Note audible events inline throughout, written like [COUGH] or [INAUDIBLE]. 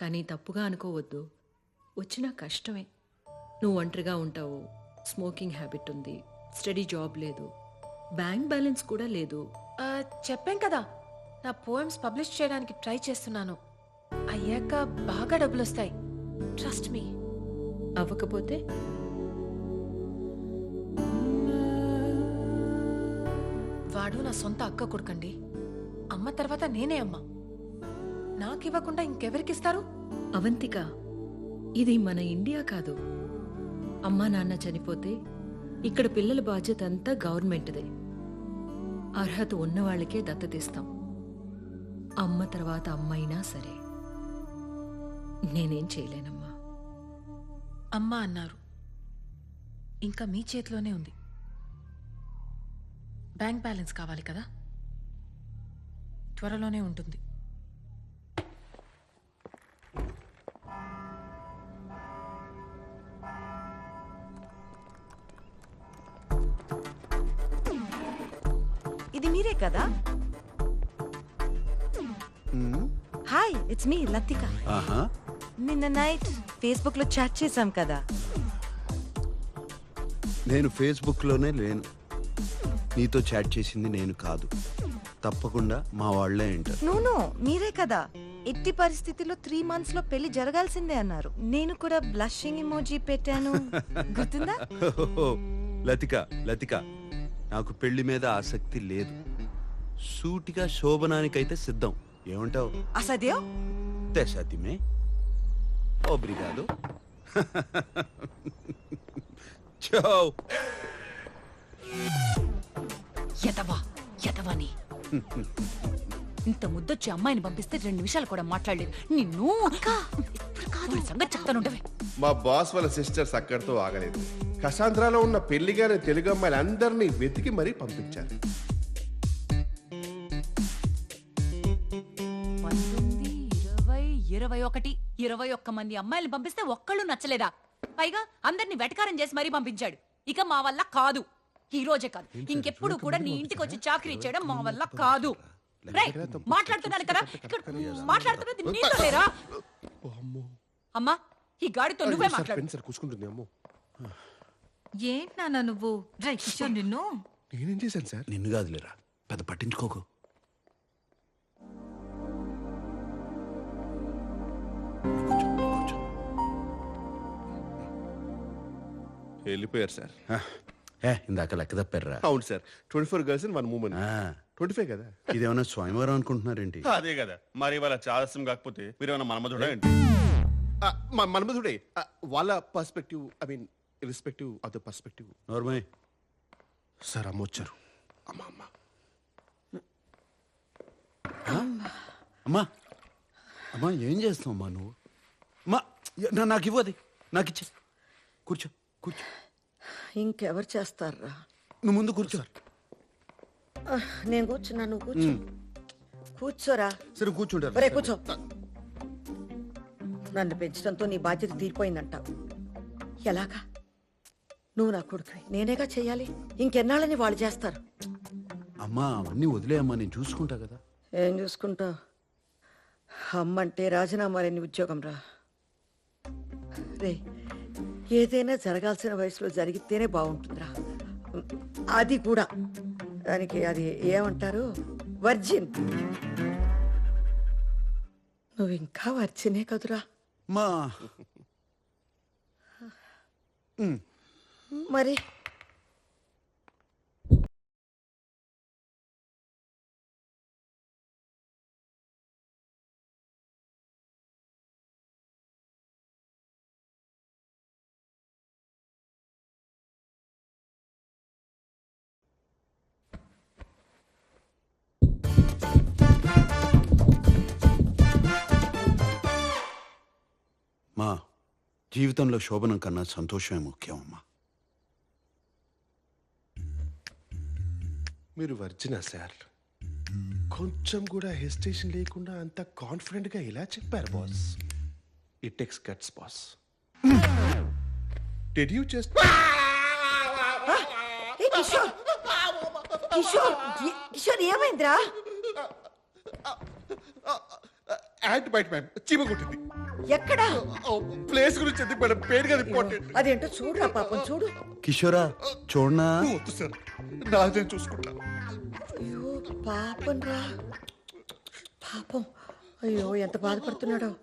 కానీ తప్పుగా అనుకోవద్దు. వచ్చిన కష్టమే. నువ్వు ఒంటరిగా ఉంటావు. స్మోకింగ్ హ్యాబిట్ ఉంది. స్టడీ జాబ్ లేదు. బ్యాంక్ బ్యాలెన్స్ కూడా లేదు. చెప్పాం కదా. నా పోయమ్స్ పబ్లిష్ చేయడానికి ట్రై చేస్తున్నాను. అయ్యాక బాగా డబ్బులు వస్తాయి ట్రస్ట్ మీ. అవ్వకపోతే? వాడు నా సొంత అక్క కొడుకండి. అమ్మ తర్వాత నేనే అమ్మ. నాకివ్వకుండా ఇంకెవరికిస్తారు? అవంతిక ఇది మన ఇండియా కాదు. అమ్మా నాన్న చనిపోతే ఇక్కడ పిల్లల బాధ్యత అంతా గవర్నమెంట్దే. అర్హత ఉన్న వాళ్ళకే దత్తతిస్తాం అమ్మ తర్వాత అమ్మైనా సరే. నేనేం చేయలేనమ్మా. అమ్మ అన్నారు. ఇంకా మీ చేతిలోనే ఉంది. బ్యాంక్ బ్యాలెన్స్ కావాలి కదా? త్వరలోనే ఉంటుంది. ఇది మీరే కదా? హాయ్ ఇట్స్ మీ లతిక నిన్న నైట్ ఫేస్బుక్లో చాట్ చేశాం కదా. నేను ఫేస్బుక్లోనే లేను. నీతో చాట్ చేసింది నేను కాదు. తప్పకుండా మా వాళ్ళే వింటారు నో నో మీరే కదా. ఎట్టి పరిస్థితిలో త్రీ మంత్స్లో పెళ్ళి జరగాల్సిందే అన్నారు. నేను కూడా బ్లషింగ్ ఇమోజీ పెట్టాను. [LAUGHS] గుర్తుందా? లతిక లతిక. నాకు పెళ్ళి మీద ఆసక్తి లేదు. సూటిగా శోభనానికైతే సిద్ధం. ఏమంటావు? అసదేవ్ తెసతిమే ఓబ్రిగాదు చో. ఎదవా ఎదవని ఇంత ముద్దొచ్చి అమ్మాయిని పంపిస్తే రెండు నిమిషాలు కూడా మాట్లాడలేదు. నిన్ను వాడి సంగతి చెప్తానుండవే మా బాస్ వాళ్ళ సిస్టర్స్ అక్కడితో ఆగలేదు. కసాంధ్రాలో ఉన్న పెళ్ళిగానే తెలుగు అమ్మాయిలు అందరినీ వెతికి మరీ పంపించారు. పంతొమ్మిది ఇరవై ఇరవై ఒకటి ఇరవై ఒక్క మంది అమ్మాయిలు పంపిస్తే ఒక్కళ్ళు నచ్చలేదా? పైగా అందరిని వెటకారం చేసి మరీ పంపించాడు. ఇక మా వల్ల కాదు. ఈ రోజే కాదు. ఇంకెప్పుడు కూడా నీ ఇంటికి వచ్చి చాకరీ చేయడం మా వల్ల కాదు. మాట్లాడుతున్నాను కదా. ఇక్కడ మాట్లాడుతున్నది నీతో లేరా? అమ్మా. ఈ గాడితో నువ్వే మాట్లాడు. సార్ కూర్చుంటుంది అమ్మో. ఏంటి నాన్న నువ్వు? డ్రై కిషోర్ నిన్ను. నేనేం చేశాను సార్? నిన్ను కాదులేరా పెద్ద పట్టించుకోకు. కూర్చో, కూర్చో. వెళ్ళిపోయారు సార్ ఇందాక లెక్క తప్పారా అవును sir. Twenty four girls in one moment ఆ, ట్వంటీ ఫైవ్ కదా? ఇదేమన్నా స్వయంవరం అనుకుంటున్నారేంటి? అదే కదా. మరి వాళ్ళ చాదస్యం కాకపోతే మీరు ఏమైనా మనమధుడా ఏంటి? ఆ, మ- మన్మధుడే. ఆ, వాళ్ళ perspective I mean respective of the perspective నోర్మయ్ sir అమ్మ వచ్చారు. అమ్మ అమ్మ. అమ్మా. అమ్మా ఏం చేస్తావు అమ్మా నువ్వు? అమ్మా నా- నాకు ఇవ్వది నాకు ఇచ్చే కూర్చో కూర్చో. ఇంకెవరు చేస్తారా? నువ్వు ముందు కూర్చో. నేను కూర్చున్నా నువ్వు కూర్చో. కూర్చోరా. సరే కూర్చుంటారు ఒరే కూర్చో. నన్ను పెంచడంతో నీ బాధ్యత తీరిపోయిందంటావు ఎలాగా? నువ్వు నా కొడుకువి నేనేగా చెయ్యాలి? ఇంకెన్నాళ్ళని వాళ్ళు చేస్తారు? అమ్మా అవన్నీ వదిలేయమ్మా నేను చూసుకుంటా కదా. ఏం చూసుకుంటావు అమ్మంటే రాజీనామా లేని ఉద్యోగం రా. రే ఏదైనా జరగాల్సిన వయసులో జరిగితేనే బాగుంటుందిరా. అది కూడా. దానికి అది ఏమంటారు? వర్జిన్. నువ్వు ఇంకా వర్జినే కదురా. మా. మరి? మా జీవితంలో శోభనం కన్నా సంతోషమే ముఖ్యం అమ్మా మీరు వర్జినా సార్ కొంచెం కూడా హెసిటేషన్ లేకుండా అంత కాన్ఫిడెంట్గా ఇలా చెప్పారు boss. It takes guts boss. Did you just Kishore. Kishore ఏ- కిషోర్ ఏమైందిరా? యాంటీ బయట మ్యామ్ చీమ కొట్టింది. ఎక్కడా? ప్లేస్ గురించి ఎందుకు మేడం? పేరు కదా ఇంపార్టెంట్. అదేంటో చూడురా పాపం చూడు. కిషోరా చూడనా? వద్దు సార్. నాదే చూసుకుంటా. అయ్యో పాపం రా పాపం. అయ్యో ఎంత బాధపడుతున్నాడో.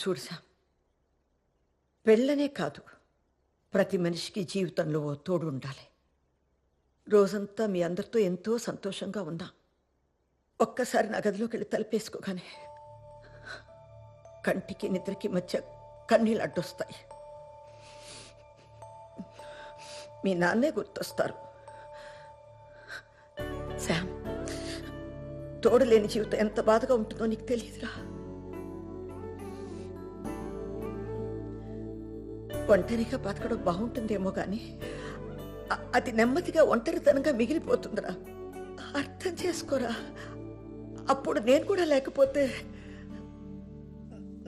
చూడు సామ్ పెళ్ళనే కాదు. ప్రతి మనిషికి జీవితంలో ఓ తోడు ఉండాలి. రోజంతా మీ అందరితో ఎంతో సంతోషంగా ఉన్నా ఒక్కసారి నా గదిలోకి వెళ్ళి తలుపేసుకోగానే కంటికి నిద్రకి మధ్య కన్నీళ్ళు అడ్డొస్తాయి. మీ నాన్నే గుర్తొస్తారు. శామ్ తోడు లేని జీవితం ఎంత బాధగా ఉంటుందో నీకు తెలియదురా. ఒంటరిగా బతకడం బాగుంటుందేమో కానీ అది నెమ్మదిగా ఒంటరితనంగా మిగిలిపోతుందిరా. అర్థం చేసుకోరా. అప్పుడు నేను కూడా లేకపోతే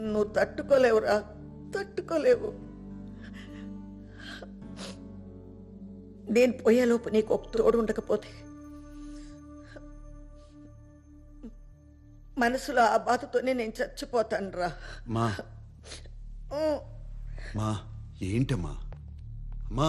నువ్వు తట్టుకోలేవురా తట్టుకోలేవు. నేను పోయేలోపు నీకు ఒక తోడు ఉండకపోతే మనసులో ఆ బాధతోనే నేను చచ్చిపోతాను రా మా మా ఏంటమ్మా? అమ్మా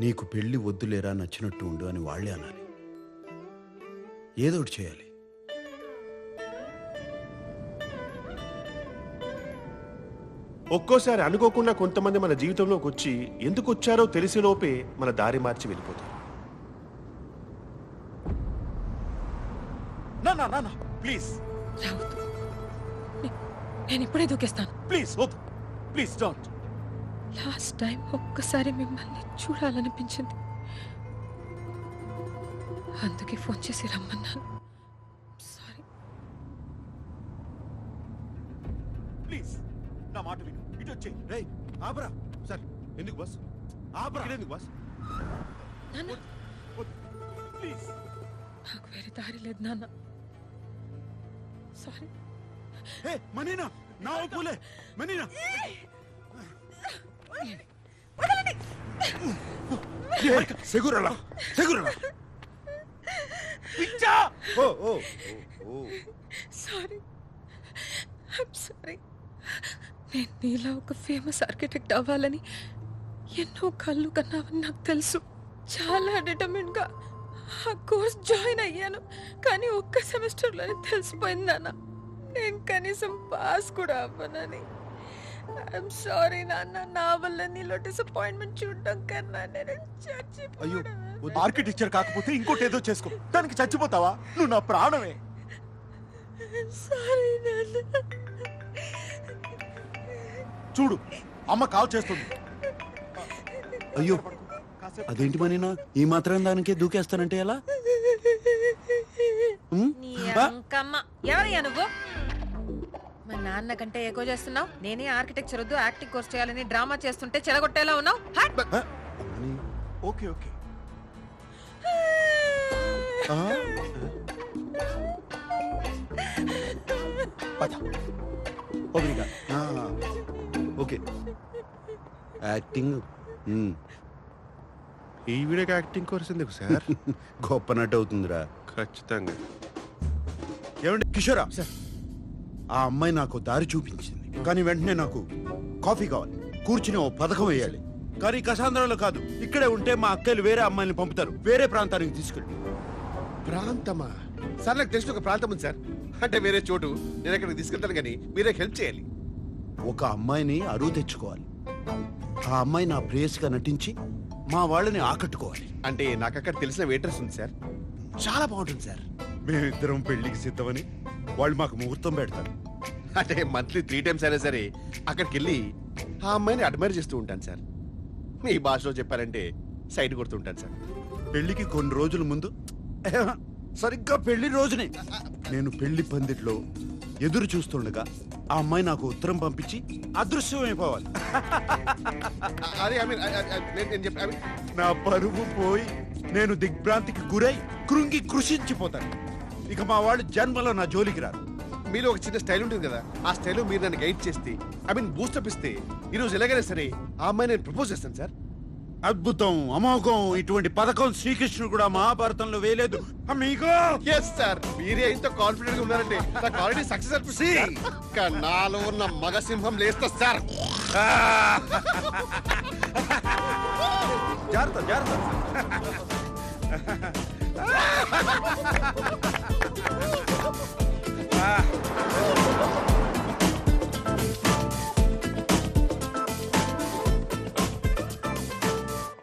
నీకు పెళ్ళి వద్దులేరా నచ్చినట్టు ఉండు అని వాళ్ళే అనాలి. ఏదో ఒకటి చేయాలి. ఒక్కోసారి అనుకోకుండా కొంతమంది మన జీవితంలోకి వచ్చి ఎందుకు వచ్చారో తెలిసే లోపే మన దారి మార్చి వెళ్ళిపోతారు. నా నా నా ప్లీజ్. రావద్దు. నేను ఇప్పుడే దూకేస్తాను. ప్లీజ్ వద్దు. Please don't. లాస్ట్ టైం ఒక్కసారి మిమ్మల్ని చూడాలనిపించింది. అందుకే ఫోన్ చేసి రమ్మన్నాను. సారీ ప్లీజ్ నా మాట విను. ఇటు ఆపరా. సార్ ఎందుకు బాస్? ఆపరా. ఎందుకు బాస్? నాన్న. ప్లీజ్ నాకు వేరే దారి లేదు నాన్న. సారీ ఏ మనీనా నా పూలే మనీనా సెగురలా సెగురలా. పిచ్చా! ఓ ఓ ఓ సారీ ఐమ్ సారీ నేను నీలా ఒక ఫేమస్ ఆర్కిటెక్ట్ అవ్వాలని ఎన్నో కళ్ళు కన్నావని నాకు తెలుసు. చాలా డిటర్మిన్గా ఆ కోర్స్ జాయిన్ అయ్యాను. కానీ ఒక్క సెమిస్టర్లోనే తెలిసిపోయింది నాన్న. నేను కనీసం పాస్ కూడా అవ్వనని. ఐఎమ్ సారీ నాన్న. నా వల్ల నీలో డిసప్పాయింట్మెంట్ చూడడం కన్నా నేను అయ్యో చచ్చిపోయాను ఆర్కిటెక్చర్ కాకపోతే ఇంకోటి ఏదో చేసుకో. దానికి చచ్చిపోతావా? నువ్వు నా ప్రాణమే. సారీ నాన్న. చూడు అమ్మ కాల్ చేస్తుంది. అయ్యో అదేంటి మనీనా ఈ మాత్రం దానికే దూకేస్తానంటే ఎలా? ఉమ్? నీ ఆ? అంకమ్మ. ఎవరయ్యా నువ్వు? మా నాన్న కంటే ఎక్కువ చేస్తున్నావు? నేనే ఆర్కిటెక్చర్ వద్దు యాక్టింగ్ కోర్స్ చేయాలని డ్రామా చేస్తుంటే చెడగొట్టేలా ఉన్నావు? Okay okay. ఆ? పద. ఓబ్రిగా ఆ, ఓకే. యాక్టింగ్ ఉమ్, ఈ వీడియోకి యాక్టింగ్ కోర్స్ ఎందుకు సార్ [LAUGHS] గొప్ప నటు అవుతుందిరా. ఖచ్చితంగా. ఏమండి? కిషోరా. ఆ అమ్మాయి నాకు దారి చూపించింది. కానీ వెంటనే నాకు కాఫీ కావాలి. కూర్చుని ఓ పథకం వేయాలి. కానీ కసాంధ్రంలో కాదు. ఇక్కడే ఉంటే మా అక్కలు వేరే అమ్మాయిని పంపుతారు. వేరే ప్రాంతానికి తీసుకెళ్ళి. ప్రాంతమా? సార్ నాకు తెలిసిన ఒక ప్రాంతం ఉంది సార్. అంటే వేరే చోటు. నేను అక్కడికి తీసుకెళ్తాను కానీ మీరే హెల్ప్ చేయాలి. ఒక అమ్మాయిని అరువు తెచ్చుకోవాలి. ఆ అమ్మాయి నా ప్రేయస్గా నటించి మా వాళ్ళని ఆకట్టుకోవాలి. అంటే నాకు అక్కడ తెలిసిన వెయిటర్స్ ఉంది సార్. చాలా బాగుంటుంది సార్. మేమిద్దరం పెళ్ళికి సిద్ధమని వాళ్ళు మాకు ముహూర్తం పెడతారు. అంటే మంత్లీ త్రీ టైమ్స్ అయినా సరే అక్కడికి వెళ్ళి ఆ అమ్మాయిని అడ్మైర్ చేస్తూ ఉంటాను సార్. మీ భాషలో చెప్పారంటే సైడ్ కొడుతుంటాను సార్. పెళ్ళికి కొన్ని రోజుల ముందు? సరిగ్గా పెళ్ళి రోజునే. నేను పెళ్ళి పందిట్లో ఎదురు చూస్తుండగా ఆ అమ్మాయి నాకు ఉత్తరం పంపించి అదృశ్యమైపోవాలి. అదే నా పరువు పోయి నేను దిగ్భ్రాంతికి గురై కృంగి కృషించిపోతాను. ఇక మా వాళ్ళు జన్మలో నా జోలికి రారు. మీలో ఒక చిన్న స్టైల్ ఉంటుంది కదా ఆ స్టైల్ మీరు నన్ను గైడ్ చేస్తే ఐ మీన్ బూస్టప్ ఇస్తే ఈ రోజు ఎలాగైనా సరే ఆ అమ్మాయి నేను ప్రపోజ్ చేస్తాను సార్. అద్భుతం అమోఘం ఇటువంటి పథకం శ్రీకృష్ణుడు కూడా మహాభారతంలో వేయలేదు. అమ్మీగో ఎస్ సార్ మీరే ఇంత కాన్ఫిడెంట్గా ఉన్నారంటే నాకు ఆల్రెడీ సక్సెస్ అనిపిస్తుంది ఇంకా నాలో ఉన్న మగ సింహం లేస్తా సార్ [LAUGHS] జాగ్రత్త జాగ్రత్త. ఆ. [LAUGHS]